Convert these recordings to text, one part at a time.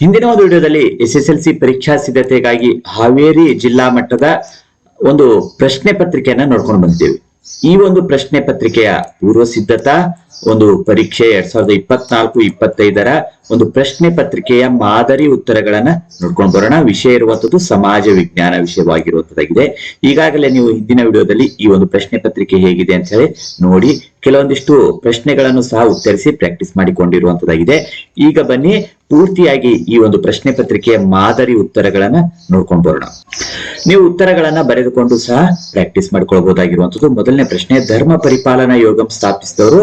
ಹಿಂದಿನ ಒಂದು ವಿಡಿಯೋದಲ್ಲಿ ಎಸ್ ಎಸ್ ಎಲ್ ಸಿ ಪರೀಕ್ಷಾ ಸಿದ್ಧತೆಗಾಗಿ ಹಾವೇರಿ ಜಿಲ್ಲಾ ಮಟ್ಟದ ಒಂದು ಪ್ರಶ್ನೆ ಪತ್ರಿಕೆಯನ್ನ ನೋಡ್ಕೊಂಡು ಬಂದಿದ್ದೇವೆ. ಈ ಒಂದು ಪ್ರಶ್ನೆ ಪತ್ರಿಕೆಯ ಪೂರ್ವ ಸಿದ್ಧತಾ ಒಂದು ಪರೀಕ್ಷೆ ಎರಡ್ ಸಾವಿರದ ಇಪ್ಪತ್ನಾಲ್ಕು, ಇಪ್ಪತ್ತೈದರ ಒಂದು ಪ್ರಶ್ನೆ ಪತ್ರಿಕೆಯ ಮಾದರಿ ಉತ್ತರಗಳನ್ನ ನೋಡ್ಕೊಂಡು ಬರೋಣ. ವಿಷಯ ಇರುವಂತದ್ದು ಸಮಾಜ ವಿಜ್ಞಾನ ವಿಷಯವಾಗಿರುವಂತದ್ದಾಗಿದೆ. ಈಗಾಗಲೇ ನೀವು ಹಿಂದಿನ ವಿಡಿಯೋದಲ್ಲಿ ಈ ಒಂದು ಪ್ರಶ್ನೆ ಪತ್ರಿಕೆ ಹೇಗಿದೆ ಅಂತ ಹೇಳಿ ನೋಡಿ, ಕೆಲವೊಂದಿಷ್ಟು ಪ್ರಶ್ನೆಗಳನ್ನು ಸಹ ಉತ್ತರಿಸಿ ಪ್ರಾಕ್ಟೀಸ್ ಮಾಡಿಕೊಂಡಿರುವಂತದ್ದಾಗಿದೆ. ಈಗ ಬನ್ನಿ, ಪೂರ್ತಿಯಾಗಿ ಈ ಒಂದು ಪ್ರಶ್ನೆ ಪತ್ರಿಕೆಯ ಮಾದರಿ ಉತ್ತರಗಳನ್ನ ನೋಡ್ಕೊಂಡು ಬರೋಣ. ನೀವು ಉತ್ತರಗಳನ್ನ ಬರೆದುಕೊಂಡು ಸಹ ಪ್ರಾಕ್ಟೀಸ್ ಮಾಡ್ಕೊಳ್ಬಹುದಾಗಿರುವಂತದ್ದು. ಮೊದಲನೇ ಪ್ರಶ್ನೆ, ಧರ್ಮ ಪರಿಪಾಲನಾ ಯೋಗಂ ಸ್ಥಾಪಿಸಿದವರು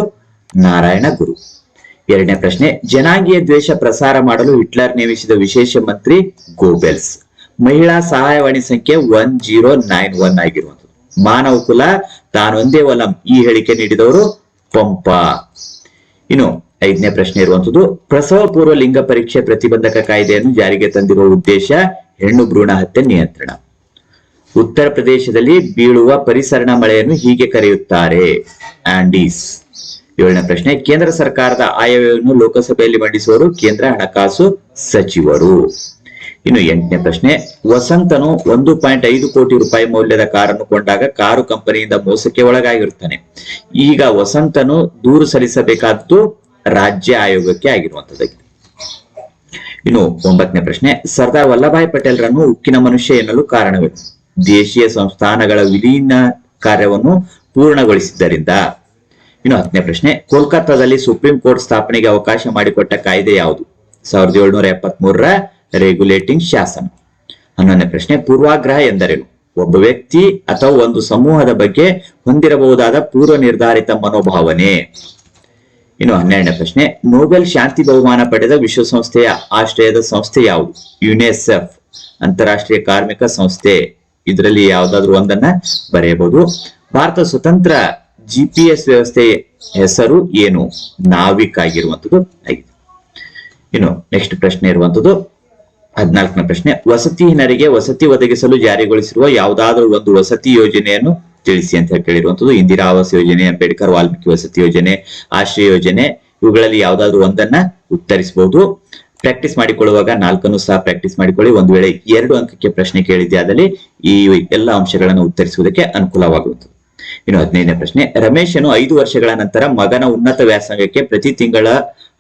ನಾರಾಯಣ ಗುರು. ಎರಡನೇ ಪ್ರಶ್ನೆ, ಜನಾಂಗೀಯ ದ್ವೇಷ ಪ್ರಸಾರ ಮಾಡಲು ಹಿಟ್ಲರ್ ನೇಮಿಸಿದ ವಿಶೇಷ ಮಂತ್ರಿ ಗೋಬೆಲ್ಸ್. ಮಹಿಳಾ ಸಹಾಯವಾಣಿ ಸಂಖ್ಯೆ ಒನ್ ಜೀರೋ ನೈನ್ ಒನ್ ಆಗಿರುವಂತದ್ದು ಮಾನವ ಕುಲ ತಾನೊಂದೇ ಒಲಂ, ಈ ಹೇಳಿಕೆ ನೀಡಿದವರು ಪಂಪ. ಇನ್ನು ಐದನೇ ಪ್ರಶ್ನೆ ಇರುವಂತದ್ದು ಪ್ರಸವ ಪೂರ್ವ ಲಿಂಗ ಪರೀಕ್ಷೆ ಪ್ರತಿಬಂಧಕ ಕಾಯ್ದೆಯನ್ನು ಜಾರಿಗೆ ತಂದಿರುವ ಉದ್ದೇಶ ಹೆಣ್ಣು ಭ್ರೂಣ ಹತ್ಯೆ ನಿಯಂತ್ರಣ. ಉತ್ತರ ಪ್ರದೇಶದಲ್ಲಿ ಬೀಳುವ ಪರಿಸರಣ ಮಳೆಯನ್ನು ಹೀಗೆ ಕರೆಯುತ್ತಾರೆ, ಆಂಡೀಸ್. ಏಳನೇ ಪ್ರಶ್ನೆ, ಕೇಂದ್ರ ಸರ್ಕಾರದ ಆಯವ್ಯವನ್ನು ಲೋಕಸಭೆಯಲ್ಲಿ ಮಂಡಿಸುವರು ಕೇಂದ್ರ ಹಣಕಾಸು ಸಚಿವರು. ಇನ್ನು ಎಂಟನೇ ಪ್ರಶ್ನೆ, ವಸಂತನು ಒಂದು ಪಾಯಿಂಟ್ ಐದು ಕೋಟಿ ರೂಪಾಯಿ ಮೌಲ್ಯದ ಕಾರನ್ನು ಕೊಂಡಾಗ ಕಾರು ಕಂಪನಿಯಿಂದ ಮೋಸಕ್ಕೆ ಒಳಗಾಗಿರುತ್ತಾನೆ. ಈಗ ವಸಂತನು ದೂರು ಸಲ್ಲಿಸಬೇಕಾದ್ದು ರಾಜ್ಯ ಆಯೋಗಕ್ಕೆ ಆಗಿರುವಂತದ್ದಾಗಿದೆ ಇನ್ನು ಒಂಬತ್ತನೇ ಪ್ರಶ್ನೆ, ಸರ್ದಾರ್ ವಲ್ಲಭಾಯ್ ಪಟೇಲ್ರನ್ನು ಉಕ್ಕಿನ ಮನುಷ್ಯ ಎನ್ನಲು ಕಾರಣವೇನು? ದೇಶೀಯ ಸಂಸ್ಥಾನಗಳ ವಿಲೀನ ಕಾರ್ಯವನ್ನು ಪೂರ್ಣಗೊಳಿಸಿದ್ದರಿಂದ. ಇನ್ನು ಹತ್ತನೇ ಪ್ರಶ್ನೆ, ಕೋಲ್ಕತ್ತಾದಲ್ಲಿ ಸುಪ್ರೀಂ ಕೋರ್ಟ್ ಸ್ಥಾಪನೆಗೆ ಅವಕಾಶ ಮಾಡಿಕೊಟ್ಟ ಕಾಯ್ದೆ ಯಾವುದು? ಸಾವಿರದ ಏಳ್ನೂರ ಎಪ್ಪತ್ತ್ ಮೂರರ ರೆಗ್ಯುಲೇಟಿಂಗ್ ಶಾಸನ. ಹನ್ನೊಂದನೇ ಪ್ರಶ್ನೆ, ಪೂರ್ವಾಗ್ರಹ ಎಂದರೇನು? ಒಬ್ಬ ವ್ಯಕ್ತಿ ಅಥವಾ ಒಂದು ಸಮೂಹದ ಬಗ್ಗೆ ಹೊಂದಿರಬಹುದಾದ ಪೂರ್ವ ನಿರ್ಧಾರಿತ ಮನೋಭಾವನೆ. ಇನ್ನು ಹನ್ನೆರಡನೇ ಪ್ರಶ್ನೆ, ನೊಬೆಲ್ ಶಾಂತಿ ಬಹುಮಾನ ಪಡೆದ ವಿಶ್ವಸಂಸ್ಥೆಯ ಆಶ್ರಯದ ಸಂಸ್ಥೆ ಯಾವುದು? ಯುನೆಸೆಫ್, ಅಂತಾರಾಷ್ಟ್ರೀಯ ಕಾರ್ಮಿಕ ಸಂಸ್ಥೆ. ಇದರಲ್ಲಿ ಯಾವ್ದಾದ್ರು ಒಂದನ್ನ ಬರೆಯಬಹುದು. ಭಾರತ ಸ್ವತಂತ್ರ ಜಿಪಿಎಸ್ ವ್ಯವಸ್ಥೆ ಹೆಸರು ಏನು? ನಾವಿಕ್ ಆಗಿರುವಂತದ್ದು ಆಗಿದೆ ಇನ್ನು ನೆಕ್ಸ್ಟ್ ಪ್ರಶ್ನೆ ಇರುವಂತದ್ದು ಹದಿನಾಲ್ಕನೇ ಪ್ರಶ್ನೆ. ವಸತಿಹೀನರಿಗೆ ವಸತಿ ಒದಗಿಸಲು ಜಾರಿಗೊಳಿಸಿರುವ ಯಾವುದಾದ್ರೂ ಒಂದು ವಸತಿ ಯೋಜನೆಯನ್ನು ತಿಳಿಸಿ ಅಂತ ಹೇಳಿ ಕೇಳಿರುವಂತದ್ದು ಇಂದಿರಾ ಆವಾಸ್ ಯೋಜನೆ, ಅಂಬೇಡ್ಕರ್ ವಾಲ್ಮೀಕಿ ವಸತಿ ಯೋಜನೆ, ಆಶ್ರಯ ಯೋಜನೆ, ಇವುಗಳಲ್ಲಿ ಯಾವುದಾದ್ರೂ ಒಂದನ್ನ ಉತ್ತರಿಸಬಹುದು ಪ್ರಾಕ್ಟೀಸ್ ಮಾಡಿಕೊಳ್ಳುವಾಗ ನಾಲ್ಕನ್ನು ಸಹ ಪ್ರಾಕ್ಟೀಸ್ ಮಾಡಿಕೊಳ್ಳಿ. ಒಂದು ವೇಳೆ ಎರಡು ಅಂಕಕ್ಕೆ ಪ್ರಶ್ನೆ ಕೇಳಿದ್ದೆ ಆದಲ್ಲಿ ಈ ಎಲ್ಲ ಅಂಶಗಳನ್ನು ಉತ್ತರಿಸುವುದಕ್ಕೆ ಅನುಕೂಲವಾಗುತ್ತದೆ ಇನ್ನು ಹದಿನೈದನೇ ಪ್ರಶ್ನೆ ರಮೇಶನು ಐದು ವರ್ಷಗಳ ನಂತರ ಮಗನ ಉನ್ನತ ವ್ಯಾಸಂಗಕ್ಕೆ ಪ್ರತಿ ತಿಂಗಳ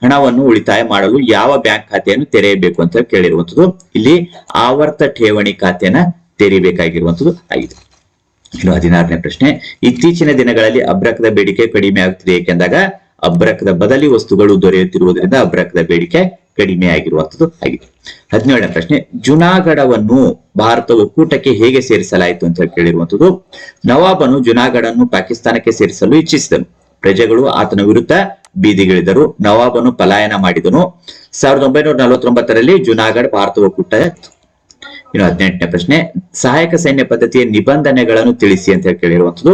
ಹಣವನ್ನು ಉಳಿತಾಯ ಮಾಡಲು ಯಾವ ಬ್ಯಾಂಕ್ ಖಾತೆಯನ್ನು ತೆರೆಯಬೇಕು ಅಂತ ಕೇಳಿರುವಂತದ್ದು ಇಲ್ಲಿ ಆವರ್ತ ಠೇವಣಿ ಖಾತೆಯನ್ನ ತೆರೀಬೇಕಾಗಿರುವಂತದ್ದು ಆಗಿದೆ ಇನ್ನು ಹದಿನಾರನೇ ಪ್ರಶ್ನೆ, ಇತ್ತೀಚಿನ ದಿನಗಳಲ್ಲಿ ಅಬ್ರಕದ ಬೇಡಿಕೆ ಕಡಿಮೆ ಆಗುತ್ತಿದೆ ಏಕೆಂದಾಗ ಅಬ್ರಕದ ಬದಲಿ ವಸ್ತುಗಳು ದೊರೆಯುತ್ತಿರುವುದರಿಂದ ಅಬ್ರಕದ ಬೇಡಿಕೆ ಕಡಿಮೆ ಆಗಿರುವಂತದ್ದು ಆಗಿದೆ. ಹದಿನೇಳನೇ ಪ್ರಶ್ನೆ, ಜುನಾಗಢವನ್ನು ಭಾರತ ಒಕ್ಕೂಟಕ್ಕೆ ಹೇಗೆ ಸೇರಿಸಲಾಯಿತು ಅಂತ ಕೇಳಿರುವಂತದ್ದು, ನವಾಬನು ಜುನಾಗಢನ್ನು ಪಾಕಿಸ್ತಾನಕ್ಕೆ ಸೇರಿಸಲು ಇಚ್ಛಿಸಿದನು. ಪ್ರಜೆಗಳು ಆತನ ವಿರುದ್ಧ ಬೀದಿಗಿಳಿದರು. ನವಾಬನು ಪಲಾಯನ ಮಾಡಿದನು. ಸಾವಿರದ ಒಂಬೈನೂರ ನಲವತ್ತೊಂಬತ್ತರಲ್ಲಿ ಜುನಾಗಢ ಭಾರತ ಒಕ್ಕೂಟ ಇನ್ನು ಹದಿನೆಂಟನೇ ಪ್ರಶ್ನೆ, ಸಹಾಯಕ ಸೈನ್ಯ ಪದ್ಧತಿಯ ನಿಬಂಧನೆಗಳನ್ನು ತಿಳಿಸಿ ಅಂತ ಹೇಳಿ ಕೇಳಿರುವಂತದ್ದು,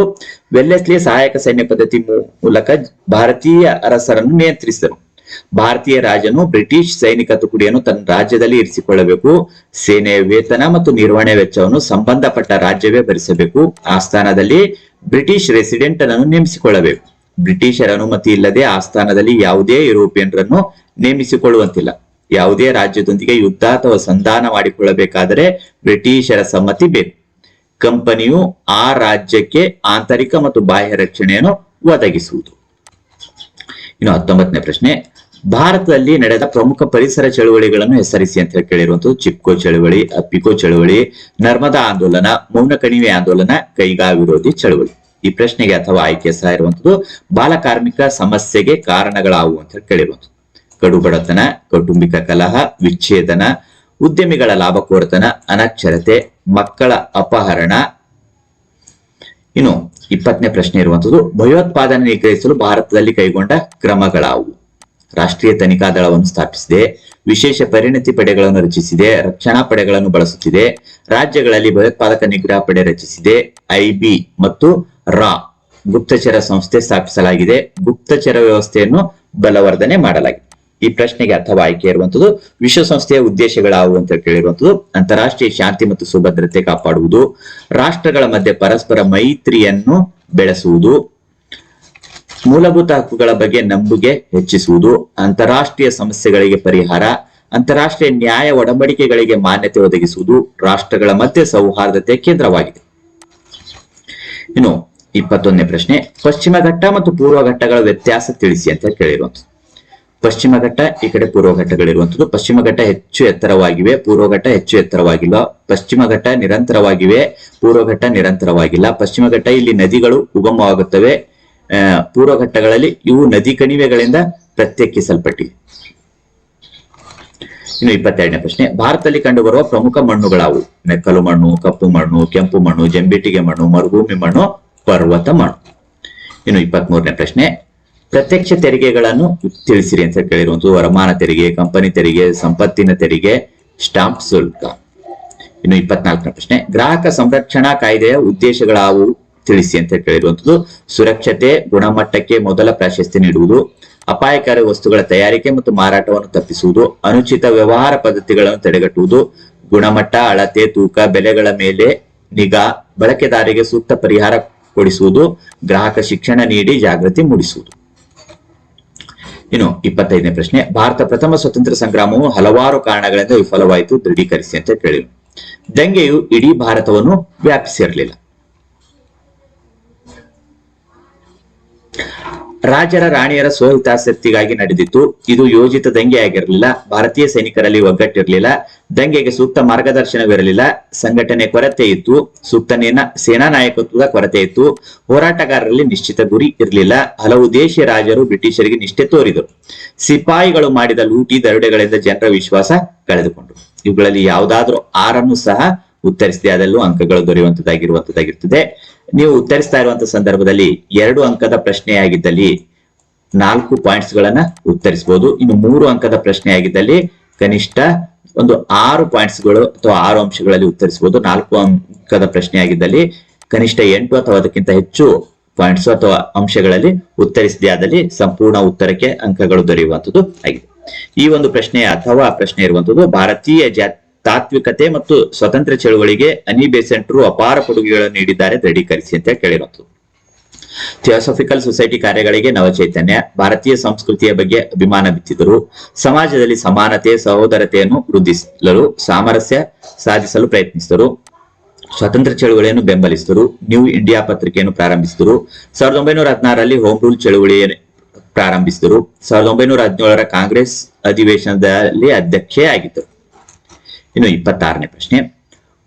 ವೆಲ್ಲೆಸ್ಲಿ ಸಹಾಯಕ ಸೈನ್ಯ ಪದ್ಧತಿ ಮೂಲಕ ಭಾರತೀಯ ಅರಸರನ್ನು ನಿಯಂತ್ರಿಸಿದನು. ಭಾರತೀಯ ರಾಜನು ಬ್ರಿಟಿಷ್ ಸೈನಿಕ ತುಕುಡಿಯನ್ನು ತನ್ನ ರಾಜ್ಯದಲ್ಲಿ ಇರಿಸಿಕೊಳ್ಳಬೇಕು. ಸೇನೆ ವೇತನ ಮತ್ತು ನಿರ್ವಹಣೆ ವೆಚ್ಚವನ್ನು ಸಂಬಂಧಪಟ್ಟ ರಾಜ್ಯವೇ ಭರಿಸಬೇಕು. ಆಸ್ಥಾನದಲ್ಲಿ ಬ್ರಿಟಿಷ್ ರೆಸಿಡೆಂಟ್ ಅನ್ನು ನೇಮಿಸಿಕೊಳ್ಳಬೇಕು. ಬ್ರಿಟಿಷರ ಅನುಮತಿ ಇಲ್ಲದೆ ಆಸ್ಥಾನದಲ್ಲಿ ಯಾವುದೇ ಯುರೋಪಿಯನ್ರನ್ನು ನೇಮಿಸಿಕೊಳ್ಳುವಂತಿಲ್ಲ. ಯಾವುದೇ ರಾಜ್ಯದೊಂದಿಗೆ ಯುದ್ಧ ಅಥವಾ ಸಂಧಾನ ಮಾಡಿಕೊಳ್ಳಬೇಕಾದರೆ ಬ್ರಿಟಿಷರ ಸಮ್ಮತಿ ಬೇಕು. ಕಂಪನಿಯು ಆ ರಾಜ್ಯಕ್ಕೆ ಆಂತರಿಕ ಮತ್ತು ಬಾಹ್ಯ ರಕ್ಷಣೆಯನ್ನು ಒದಗಿಸುವುದು. ಇನ್ನು ಹತ್ತೊಂಬತ್ತನೇ ಪ್ರಶ್ನೆ. ಭಾರತದಲ್ಲಿ ನಡೆದ ಪ್ರಮುಖ ಪರಿಸರ ಚಳುವಳಿಗಳನ್ನು ಹೆಸರಿಸಿ ಅಂತ ಹೇಳಿ ಚಿಪ್ಕೋ ಚಳುವಳಿ, ಅಪ್ಪಿಕೋ ಚಳುವಳಿ, ನರ್ಮದಾ ಆಂದೋಲನ ಮೌನ ಕಣಿವೆ ಆಂದೋಲನ, ಕೈಗಾ ವಿರೋಧಿ ಚಳುವಳಿ. ಈ ಪ್ರಶ್ನೆಗೆ ಅಥವಾ ಆಯ್ಕೆ ಸಹ ಇರುವಂತದ್ದು ಬಾಲಕಾರ್ಮಿಕ ಸಮಸ್ಯೆಗೆ ಕಾರಣಗಳಾವು ಅಂತ ಹೇಳಿ ಬಡತನ, ಕೌಟುಂಬಿಕ ಕಲಹ, ವಿಚ್ಛೇದನ, ಉದ್ಯಮಿಗಳ ಲಾಭ ಲಾಭಕೋರತನ, ಅನಕ್ಷರತೆ, ಮಕ್ಕಳ ಅಪಹರಣ. ಇನ್ನು ಇಪ್ಪತ್ತನೇ ಪ್ರಶ್ನೆ ಇರುವಂತದ್ದು ಭಯೋತ್ಪಾದನೆ ನಿಗ್ರಹಿಸಲು ಭಾರತದಲ್ಲಿ ಕೈಗೊಂಡ ಕ್ರಮಗಳಾವು. ರಾಷ್ಟ್ರೀಯ ತನಿಖಾ ದಳವನ್ನು ಸ್ಥಾಪಿಸಿದೆ. ವಿಶೇಷ ಪರಿಣತಿ ಪಡೆಗಳನ್ನು ರಚಿಸಿದೆ. ರಕ್ಷಣಾ ಪಡೆಗಳನ್ನು ಬಳಸುತ್ತಿದೆ. ರಾಜ್ಯಗಳಲ್ಲಿ ಭಯೋತ್ಪಾದಕ ನಿಗ್ರಹ ಪಡೆ ರಚಿಸಿದೆ. ಐಬಿ ಮತ್ತು ರಾ ಗುಪ್ತಚರ ಸಂಸ್ಥೆ ಸ್ಥಾಪಿಸಲಾಗಿದೆ. ಗುಪ್ತಚರ ವ್ಯವಸ್ಥೆಯನ್ನು ಬಲವರ್ಧನೆ ಮಾಡಲಾಗಿದೆ. ಈ ಪ್ರಶ್ನೆಗೆ ಅಥವಾ ಆಯ್ಕೆ ಇರುವಂತದ್ದು, ವಿಶ್ವಸಂಸ್ಥೆಯ ಉದ್ದೇಶಗಳಾವು ಅಂತ ಕೇಳಿರುವಂತದ್ದು, ಅಂತಾರಾಷ್ಟ್ರೀಯ ಶಾಂತಿ ಮತ್ತು ಸುಭದ್ರತೆ ಕಾಪಾಡುವುದು, ರಾಷ್ಟ್ರಗಳ ಮಧ್ಯೆ ಪರಸ್ಪರ ಮೈತ್ರಿಯನ್ನು ಬೆಳೆಸುವುದು ಮೂಲಭೂತ ಹಕ್ಕುಗಳ ಬಗ್ಗೆ ನಂಬಿಕೆ ಹೆಚ್ಚಿಸುವುದು, ಅಂತಾರಾಷ್ಟ್ರೀಯ ಸಮಸ್ಯೆಗಳಿಗೆ ಪರಿಹಾರ, ಅಂತಾರಾಷ್ಟ್ರೀಯ ನ್ಯಾಯ ಒಡಂಬಡಿಕೆಗಳಿಗೆ ಮಾನ್ಯತೆ ಒದಗಿಸುವುದು ರಾಷ್ಟ್ರಗಳ ಮಧ್ಯೆ ಸೌಹಾರ್ದತೆ ಕೇಂದ್ರವಾಗಿದೆ. ಇನ್ನು ಇಪ್ಪತ್ತೊಂದನೇ ಪ್ರಶ್ನೆ, ಪಶ್ಚಿಮ ಘಟ್ಟ ಮತ್ತು ಪೂರ್ವ ಘಟ್ಟಗಳ ವ್ಯತ್ಯಾಸ ತಿಳಿಸಿ ಅಂತ ಕೇಳಿರುವಂಥದ್ದು. ಪಶ್ಚಿಮ ಘಟ್ಟ, ಈ ಕಡೆ ಪೂರ್ವ ಘಟ್ಟಗಳಿರುವಂಥದ್ದು. ಪಶ್ಚಿಮ ಘಟ್ಟ ಹೆಚ್ಚು ಎತ್ತರವಾಗಿವೆ, ಪೂರ್ವ ಘಟ್ಟ ಹೆಚ್ಚು ಎತ್ತರವಾಗಿಲ್ಲ. ಪಶ್ಚಿಮ ಘಟ್ಟ ನಿರಂತರವಾಗಿವೆ, ಪೂರ್ವ ಘಟ್ಟ ನಿರಂತರವಾಗಿಲ್ಲ. ಪಶ್ಚಿಮ ಘಟ್ಟ ಇಲ್ಲಿ ನದಿಗಳು ಉಗಮವಾಗುತ್ತವೆ ಆ, ಪೂರ್ವ ಘಟ್ಟಗಳಲ್ಲಿ ಇವು ನದಿ ಕಣಿವೆಗಳಿಂದ ಪ್ರತ್ಯೇಕಿಸಲ್ಪಟ್ಟಿವೆ. ಇನ್ನು ಇಪ್ಪತ್ತೆರಡನೇ ಪ್ರಶ್ನೆ ಭಾರತದಲ್ಲಿ ಕಂಡುಬರುವ ಪ್ರಮುಖ ಮಣ್ಣುಗಳಾವು? ಮೆಕ್ಕಲು ಮಣ್ಣು ಕಪ್ಪು ಮಣ್ಣು ಕೆಂಪು ಮಣ್ಣು ಜಂಬಿಟ್ಟಿಗೆ ಮಣ್ಣು ಮರುಭೂಮಿ ಮಣ್ಣು ಪರ್ವತ ಮಣ್ಣು. ಇನ್ನು ಇಪ್ಪತ್ತ್ ಮೂರನೇ ಪ್ರಶ್ನೆ ಪ್ರತ್ಯಕ್ಷ ತೆರಿಗೆಗಳನ್ನು ತಿಳಿಸಿರಿ ಅಂತ ಕೇಳಿರುವಂತದ್ದು ವರಮಾನ ತೆರಿಗೆ ಕಂಪನಿ ತೆರಿಗೆ ಸಂಪತ್ತಿನ ತೆರಿಗೆ ಸ್ಟಾಂಪ್ ಶುಲ್ಕ. ಇನ್ನು ಇಪ್ಪತ್ನಾಲ್ಕನೇ ಪ್ರಶ್ನೆ ಗ್ರಾಹಕ ಸಂರಕ್ಷಣಾ ಕಾಯ್ದೆಯ ಉದ್ದೇಶಗಳಾವು? ತಿಳಿಸಿ ಅಂತ ಕೇಳಿರುವಂತದ್ದು ಸುರಕ್ಷತೆ, ಗುಣಮಟ್ಟಕ್ಕೆ ಮೊದಲ ಪ್ರಾಶಸ್ತ್ಯ ನೀಡುವುದು, ಅಪಾಯಕಾರಿ ವಸ್ತುಗಳ ತಯಾರಿಕೆ ಮತ್ತು ಮಾರಾಟವನ್ನು ತಪ್ಪಿಸುವುದು, ಅನುಚಿತ ವ್ಯವಹಾರ ಪದ್ಧತಿಗಳನ್ನು ತಡೆಗಟ್ಟುವುದು, ಗುಣಮಟ್ಟ, ಅಳತೆ, ತೂಕ, ಬೆಲೆಗಳ ಮೇಲೆ ನಿಗಾ, ಬಳಕೆದಾರಿಗೆ ಸೂಕ್ತ ಪರಿಹಾರ ಕೊಡಿಸುವುದು, ಗ್ರಾಹಕ ಶಿಕ್ಷಣ ನೀಡಿ ಜಾಗೃತಿ ಮೂಡಿಸುವುದು. ಇನ್ನು ಇಪ್ಪತ್ತೈದನೇ ಪ್ರಶ್ನೆ, ಭಾರತ ಪ್ರಥಮ ಸ್ವತಂತ್ರ ಸಂಗ್ರಾಮವು ಹಲವಾರು ಕಾರಣಗಳಿಂದ ವಿಫಲವಾಯಿತು, ದೃಢೀಕರಿಸಿ ಅಂತ ಕೇಳಿದರು. ದಂಗೆಯು ಇಡೀ ಭಾರತವನ್ನು ವ್ಯಾಪಿಸಿರಲಿಲ್ಲ. ರಾಜರ ರಾಣಿಯರ ಸ್ವಹಿತಾಸಕ್ತಿಗಾಗಿ ನಡೆದಿತ್ತು. ಇದು ಯೋಜಿತ ದಂಗೆ ಆಗಿರಲಿಲ್ಲ. ಭಾರತೀಯ ಸೈನಿಕರಲ್ಲಿ ಒಗ್ಗಟ್ಟಿರಲಿಲ್ಲ. ದಂಗೆಗೆ ಸೂಕ್ತ ಮಾರ್ಗದರ್ಶನವಿರಲಿಲ್ಲ. ಸಂಘಟನೆ ಕೊರತೆ ಇತ್ತು. ಸೂಕ್ತ ಸೇನಾ ನಾಯಕತ್ವದ ಕೊರತೆ ಇತ್ತು. ಹೋರಾಟಗಾರರಲ್ಲಿ ನಿಶ್ಚಿತ ಗುರಿ ಇರಲಿಲ್ಲ. ಹಲವು ದೇಶೀಯ ರಾಜರು ಬ್ರಿಟಿಷರಿಗೆ ನಿಷ್ಠೆ ತೋರಿದರು. ಸಿಪಾಯಿಗಳು ಮಾಡಿದ ಲೂಟಿ, ದರೋಡೆಗಳಿಂದ ಜನರ ವಿಶ್ವಾಸ ಕಳೆದುಕೊಂಡರು. ಇವುಗಳಲ್ಲಿ ಯಾವುದಾದ್ರೂ ಆರನ್ನು ಸಹ ಉತ್ತರಿಸಿದೆ ಅದರಲ್ಲೂ ಅಂಕಗಳು ದೊರೆಯುವಂತದ್ದಾಗಿರುವಂತದ್ದಾಗಿರ್ತದೆ. ನೀವು ಉತ್ತರಿಸ್ತಾ ಇರುವಂತಹ ಸಂದರ್ಭದಲ್ಲಿ ಎರಡು ಅಂಕದ ಪ್ರಶ್ನೆಯಾಗಿದ್ದಲ್ಲಿ ನಾಲ್ಕು ಪಾಯಿಂಟ್ಸ್ ಗಳನ್ನ ಉತ್ತರಿಸಬಹುದು ಇನ್ನು ಮೂರು ಅಂಕದ ಪ್ರಶ್ನೆಯಾಗಿದ್ದಲ್ಲಿ ಕನಿಷ್ಠ ಒಂದು ಆರು ಪಾಯಿಂಟ್ಸ್ಗಳು ಅಥವಾ ಆರು ಅಂಶಗಳಲ್ಲಿ ಉತ್ತರಿಸಬಹುದು ನಾಲ್ಕು ಅಂಕದ ಪ್ರಶ್ನೆಯಾಗಿದ್ದಲ್ಲಿ ಕನಿಷ್ಠ ಎಂಟು ಅಥವಾ ಅದಕ್ಕಿಂತ ಹೆಚ್ಚು ಪಾಯಿಂಟ್ಸ್ ಅಥವಾ ಅಂಶಗಳಲ್ಲಿ ಉತ್ತರಿಸಿದೆ ಆದಲ್ಲಿ ಸಂಪೂರ್ಣ ಉತ್ತರಕ್ಕೆ ಅಂಕಗಳು ದೊರೆಯುವಂಥದ್ದು ಆಗಿದೆ. ಈ ಒಂದು ಪ್ರಶ್ನೆ ಅಥವಾ ಪ್ರಶ್ನೆ ಇರುವಂತದ್ದು ಭಾರತೀಯ ಜಾ ತಾತ್ವಿಕತೆ ಮತ್ತು ಸ್ವತಂತ್ರ ಚಳುವಳಿಗೆ ಅನಿ ಬೇಸೆಂಟ್ರು ಅಪಾರ ಕೊಡುಗೆಗಳನ್ನು ನೀಡಿದ್ದಾರೆ ದೃಢೀಕರಿಸಿ ಅಂತ ಕೇಳಿರೋದು. ಥಿಯೋಸಫಿಕಲ್ ಸೊಸೈಟಿ ಕಾರ್ಯಗಳಿಗೆ ನವಚೈತನ್ಯ, ಭಾರತೀಯ ಸಂಸ್ಕೃತಿಯ ಬಗ್ಗೆ ಅಭಿಮಾನ ಬಿತ್ತಿದರು ಸಮಾಜದಲ್ಲಿ ಸಮಾನತೆ, ಸಹೋದರತೆಯನ್ನು ವೃದ್ಧಿಸಲು ಸಾಮರಸ್ಯ ಸಾಧಿಸಲು ಪ್ರಯತ್ನಿಸಿದರು. ಸ್ವತಂತ್ರ ಚಳುವಳಿಯನ್ನು ಬೆಂಬಲಿಸಿದರು. ನ್ಯೂ ಇಂಡಿಯಾ ಪತ್ರಿಕೆಯನ್ನು ಪ್ರಾರಂಭಿಸಿದರು. ಸಾವಿರದ ಒಂಬೈನೂರ ಹದಿನಾರರಲ್ಲಿ ಹೋಮ್ ರೂಲ್ ಚಳುವಳಿಯನ್ನು ಪ್ರಾರಂಭಿಸಿದರು. ಸಾವಿರದ ಒಂಬೈನೂರ ಹದಿನೇಳರ ಕಾಂಗ್ರೆಸ್ ಅಧಿವೇಶನದಲ್ಲಿ ಅಧ್ಯಕ್ಷೆ ಆಗಿದ್ದರು. ಇನ್ನು ಇಪ್ಪತ್ತಾರನೇ ಪ್ರಶ್ನೆ.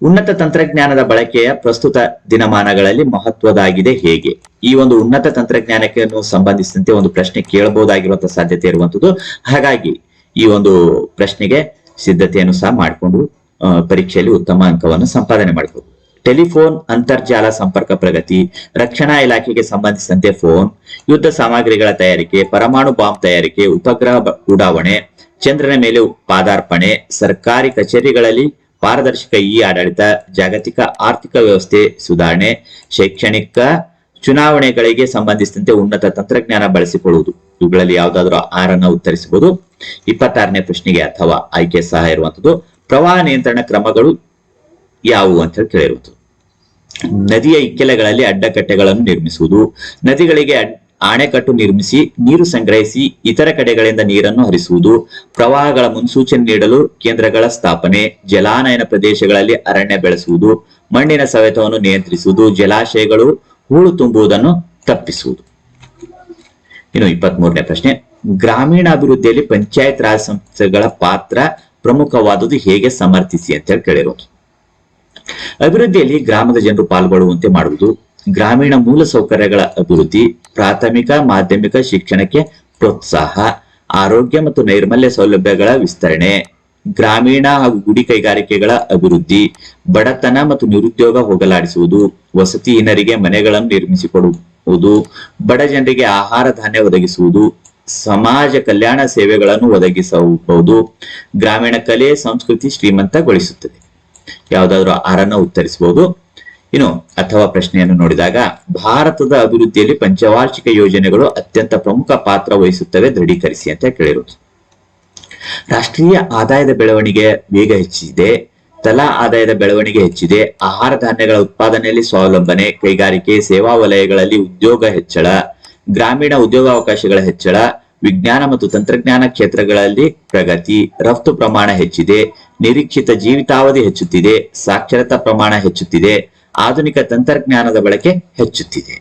ಉನ್ನತ ತಂತ್ರಜ್ಞಾನದ ಬಳಕೆಯ ಪ್ರಸ್ತುತ ದಿನಮಾನಗಳಲ್ಲಿ ಮಹತ್ವದಾಗಿದೆ ಹೇಗೆ? ಈ ಒಂದು ಉನ್ನತ ತಂತ್ರಜ್ಞಾನಕ್ಕೆ ಸಂಬಂಧಿಸಿದಂತೆ ಒಂದು ಪ್ರಶ್ನೆ ಕೇಳಬಹುದಾಗಿರುವಂತಹ ಸಾಧ್ಯತೆ ಇರುವಂತದ್ದು. ಹಾಗಾಗಿ ಈ ಒಂದು ಪ್ರಶ್ನೆಗೆ ಸಿದ್ಧತೆಯನ್ನು ಸಹ ಮಾಡಿಕೊಂಡು ಪರೀಕ್ಷೆಯಲ್ಲಿ ಉತ್ತಮ ಅಂಕವನ್ನು ಸಂಪಾದನೆ ಮಾಡಬಹುದು ಟೆಲಿಫೋನ್ ಅಂತರ್ಜಾಲ ಸಂಪರ್ಕ ಪ್ರಗತಿ, ರಕ್ಷಣಾ ಇಲಾಖೆಗೆ ಸಂಬಂಧಿಸಿದಂತೆ ಫೋನ್, ಯುದ್ಧ ಸಾಮಗ್ರಿಗಳ ತಯಾರಿಕೆ, ಪರಮಾಣು ಬಾಂಬ್ ತಯಾರಿಕೆ, ಉಪಗ್ರಹ ಉಡಾವಣೆ ಚಂದ್ರನ ಮೇಲೆ ಪಾದಾರ್ಪಣೆ. ಸರ್ಕಾರಿ ಕಚೇರಿಗಳಲ್ಲಿ ಪಾರದರ್ಶಕ ಇ ಆಡಳಿತ, ಜಾಗತಿಕ ಆರ್ಥಿಕ ವ್ಯವಸ್ಥೆ ಸುಧಾರಣೆ, ಶೈಕ್ಷಣಿಕ ಚುನಾವಣೆಗಳಿಗೆ ಸಂಬಂಧಿಸಿದಂತೆ ಉನ್ನತ ತಂತ್ರಜ್ಞಾನ ಬಳಸಿಕೊಳ್ಳುವುದು. ಇವುಗಳಲ್ಲಿ ಯಾವುದಾದ್ರೂ ಆರನ್ನ ಉತ್ತರಿಸಬಹುದು. ಇಪ್ಪತ್ತಾರನೇ ಪ್ರಶ್ನೆಗೆ ಅಥವಾ ಆಯ್ಕೆ ಸಹ ಇರುವಂತದ್ದು ಪ್ರವಾಹ ನಿಯಂತ್ರಣ ಕ್ರಮಗಳು ಯಾವುವು ಅಂತ ಕೇಳಿರುವುದು ನದಿಯ ಇಕ್ಕೆಲೆಗಳಲ್ಲಿ ಅಡ್ಡಕಟ್ಟೆಗಳನ್ನು ನಿರ್ಮಿಸುವುದು. ನದಿಗಳಿಗೆ ಅಣೆಕಟ್ಟು ನಿರ್ಮಿಸಿ, ನೀರು ಸಂಗ್ರಹಿಸಿ, ಇತರ ಕಡೆಗಳಿಂದ ನೀರನ್ನು ಹರಿಸುವುದು, ಪ್ರವಾಹಗಳ ಮುನ್ಸೂಚನೆ ನೀಡಲು ಕೇಂದ್ರಗಳ ಸ್ಥಾಪನೆ, ಜಲಾನಯನ ಪ್ರದೇಶಗಳಲ್ಲಿ ಅರಣ್ಯ ಬೆಳೆಸುವುದು, ಮಣ್ಣಿನ ಸವೆತವನ್ನು ನಿಯಂತ್ರಿಸುವುದು, ಜಲಾಶಯಗಳು ಹೂಳು ತುಂಬುವುದನ್ನು ತಪ್ಪಿಸುವುದು. ಇನ್ನು ಇಪ್ಪತ್ತ್ ಮೂರನೇ ಪ್ರಶ್ನೆ ಗ್ರಾಮೀಣ ಅಭಿವೃದ್ಧಿಯಲ್ಲಿ ಪಂಚಾಯತ್ ರಾಜ್ ಸಂಸ್ಥೆಗಳ ಪಾತ್ರ ಪ್ರಮುಖವಾದುದು ಹೇಗೆ ಸಮರ್ಥಿಸಿ ಅಂತ ಹೇಳಿ ಕೇಳಿರೋದು ಅಭಿವೃದ್ಧಿಯಲ್ಲಿ ಗ್ರಾಮದ ಜನರು ಪಾಲ್ಗೊಳ್ಳುವಂತೆ ಮಾಡುವುದು ಗ್ರಾಮೀಣ ಮೂಲ ಸೌಕರ್ಯಗಳ ಅಭಿವೃದ್ಧಿ, ಪ್ರಾಥಮಿಕ, ಮಾಧ್ಯಮಿಕ ಶಿಕ್ಷಣಕ್ಕೆ ಪ್ರೋತ್ಸಾಹ, ಆರೋಗ್ಯ ಮತ್ತು ನೈರ್ಮಲ್ಯ ಸೌಲಭ್ಯಗಳ ವಿಸ್ತರಣೆ, ಗ್ರಾಮೀಣ ಹಾಗೂ ಗುಡಿ ಕೈಗಾರಿಕೆಗಳ ಅಭಿವೃದ್ಧಿ, ಬಡತನ ಮತ್ತು ನಿರುದ್ಯೋಗ ಹೋಗಲಾಡಿಸುವುದು ವಸತಿಹೀನರಿಗೆ ಮನೆಗಳನ್ನು ನಿರ್ಮಿಸಿಕೊಡುವುದು, ಬಡ ಜನರಿಗೆ ಆಹಾರ ಧಾನ್ಯ ಒದಗಿಸುವುದು, ಸಮಾಜ ಕಲ್ಯಾಣ ಸೇವೆಗಳನ್ನು ಒದಗಿಸಬಹುದು, ಗ್ರಾಮೀಣ ಕಲೆ, ಸಂಸ್ಕೃತಿ ಶ್ರೀಮಂತಗೊಳಿಸುತ್ತದೆ. ಯಾವುದಾದ್ರೂ ಆರನ್ನ ಉತ್ತರಿಸಬಹುದು ಇನ್ನು ಅಥವಾ ಪ್ರಶ್ನೆಯನ್ನು ನೋಡಿದಾಗ, ಭಾರತದ ಅಭಿವೃದ್ಧಿಯಲ್ಲಿ ಪಂಚವಾರ್ಷಿಕ ಯೋಜನೆಗಳು ಅತ್ಯಂತ ಪ್ರಮುಖ ಪಾತ್ರ ವಹಿಸುತ್ತವೆ ದೃಢೀಕರಿಸಿ ಅಂತ ಕೇಳಿರೋದು. ರಾಷ್ಟ್ರೀಯ ಆದಾಯದ ಬೆಳವಣಿಗೆ ವೇಗ ಹೆಚ್ಚಿದೆ, ತಲಾ ಆದಾಯದ ಬೆಳವಣಿಗೆ ಹೆಚ್ಚಿದೆ, ಆಹಾರ ಧಾನ್ಯಗಳ ಉತ್ಪಾದನೆಯಲ್ಲಿ ಸ್ವಾವಲಂಬನೆ, ಕೈಗಾರಿಕೆ, ಸೇವಾ ವಲಯಗಳಲ್ಲಿ ಉದ್ಯೋಗ ಹೆಚ್ಚಳ, ಗ್ರಾಮೀಣ ಉದ್ಯೋಗಾವಕಾಶಗಳ ಹೆಚ್ಚಳ, ವಿಜ್ಞಾನ ಮತ್ತು ತಂತ್ರಜ್ಞಾನ ಕ್ಷೇತ್ರಗಳಲ್ಲಿ ಪ್ರಗತಿ, ರಫ್ತು ಪ್ರಮಾಣ ಹೆಚ್ಚಿದೆ, ನಿರೀಕ್ಷಿತ ಜೀವಿತಾವಧಿ ಹೆಚ್ಚುತ್ತಿದೆ, ಸಾಕ್ಷರತಾ ಪ್ರಮಾಣ ಹೆಚ್ಚುತ್ತಿದೆ ಆಧುನಿಕ ತಂತ್ರಜ್ಞಾನದ ಬಳಕೆ ಹೆಚ್ಚುತ್ತಿದೆ.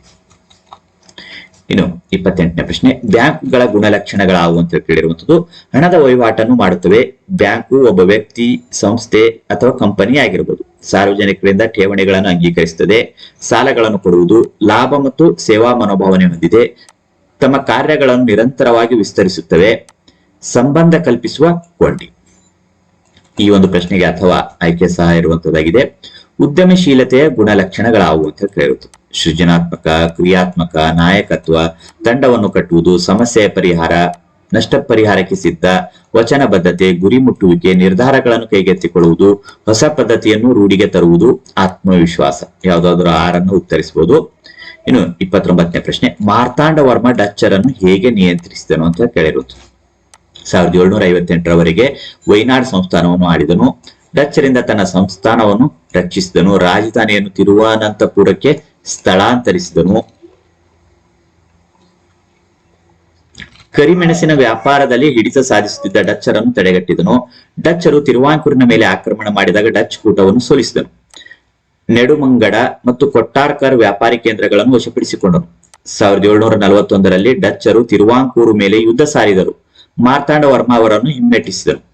ಇನ್ನು ಇಪ್ಪತ್ತೆಂಟನೇ ಪ್ರಶ್ನೆ, ಬ್ಯಾಂಕ್ಗಳ ಗುಣಲಕ್ಷಣಗಳಾವು ಅಂತ ಕೇಳಿರುವಂತದ್ದು ಹಣದ ವಹಿವಾಟನ್ನು ಮಾಡುತ್ತವೆ. ಬ್ಯಾಂಕು ಒಬ್ಬ ವ್ಯಕ್ತಿ, ಸಂಸ್ಥೆ ಅಥವಾ ಕಂಪನಿ ಆಗಿರಬಹುದು ಸಾರ್ವಜನಿಕರಿಂದ ಠೇವಣಿಗಳನ್ನು ಅಂಗೀಕರಿಸುತ್ತದೆ. ಸಾಲಗಳನ್ನು ಕೊಡುವುದು ಲಾಭ ಮತ್ತು ಸೇವಾ ಮನೋಭಾವನೆ ಹೊಂದಿದೆ. ತಮ್ಮ ಕಾರ್ಯಗಳನ್ನು ನಿರಂತರವಾಗಿ ವಿಸ್ತರಿಸುತ್ತವೆ. ಸಂಬಂಧ ಕಲ್ಪಿಸುವ ಕೊಂಡಿ ಈ ಒಂದು ಪ್ರಶ್ನೆಗೆ ಅಥವಾ ಆಯ್ಕೆ ಸಹ ಇರುವಂತದ್ದಾಗಿದೆ. ಉದ್ಯಮಶೀಲತೆಯ ಗುಣಲಕ್ಷಣಗಳಾವು ಅಂತ ಕೇಳುತ್ತೆ. ಸೃಜನಾತ್ಮಕ, ಕ್ರಿಯಾತ್ಮಕ, ನಾಯಕತ್ವ, ತಂಡವನ್ನು ಕಟ್ಟುವುದು ಸಮಸ್ಯೆಯ ಪರಿಹಾರ, ನಷ್ಟ ಪರಿಹಾರಕ್ಕೆ ಸಿದ್ಧ ವಚನಬದ್ಧತೆ ಗುರಿ ಮುಟ್ಟುವಿಕೆ, ನಿರ್ಧಾರಗಳನ್ನು ಕೈಗೆತ್ತಿಕೊಳ್ಳುವುದು, ಹೊಸ ಪದ್ಧತಿಯನ್ನು ರೂಢಿಗೆ ತರುವುದು, ಆತ್ಮವಿಶ್ವಾಸ. ಯಾವುದಾದ್ರೂ ಆರನ್ನು ಉತ್ತರಿಸಬಹುದು. ಇನ್ನು ಇಪ್ಪತ್ತೊಂಬತ್ತನೇ ಪ್ರಶ್ನೆ, ಮಾರ್ತಾಂಡ ವರ್ಮ ಡಚ್ಚರನ್ನು ಹೇಗೆ ನಿಯಂತ್ರಿಸಿದನು ಅಂತ ಕೇಳಿರುವುದು ಸಾವಿರದ ಏಳ್ನೂರ ಐವತ್ತೆಂಟರವರೆಗೆ ವೈನಾಡ್ ಸಂಸ್ಥಾನವನ್ನು ಆಡಿದನು ಡಚ್ಚರಿಂದ ತನ್ನ ಸಂಸ್ಥಾನವನ್ನು ರಕ್ಷಿಸಿದನು. ರಾಜಧಾನಿಯನ್ನು ತಿರುವನಂತಪುರಕ್ಕೆ ಸ್ಥಳಾಂತರಿಸಿದನು. ಕರಿಮೆಣಸಿನ ವ್ಯಾಪಾರದಲ್ಲಿ ಹಿಡಿತ ಸಾಧಿಸುತ್ತಿದ್ದ ಡಚ್ಚರನ್ನು ತಡೆಗಟ್ಟಿದನು. ಡಚ್ಚರು ತಿರುವಾಂಕೂರಿನ ಮೇಲೆ ಆಕ್ರಮಣ ಮಾಡಿದಾಗ ಡಚ್ ಕೂಟವನ್ನು ಸೋಲಿಸಿದನು. ನೆಡುಮಂಗಡ ಮತ್ತು ಕೊಟ್ಟಾರ್ಕರ್ ವ್ಯಾಪಾರಿ ಕೇಂದ್ರಗಳನ್ನು ವಶಪಡಿಸಿಕೊಂಡನು. ಸಾವಿರದ ಏಳುನೂರ ನಲವತ್ತೊಂದರಲ್ಲಿ ಡಚ್ಚರು ತಿರುವಾಂಕೂರು ಮೇಲೆ ಯುದ್ಧ ಸಾರಿದರು. ಮಾರ್ತಾಂಡ ವರ್ಮ ಅವರನ್ನು ಹಿಮ್ಮೆಟ್ಟಿಸಿದರು.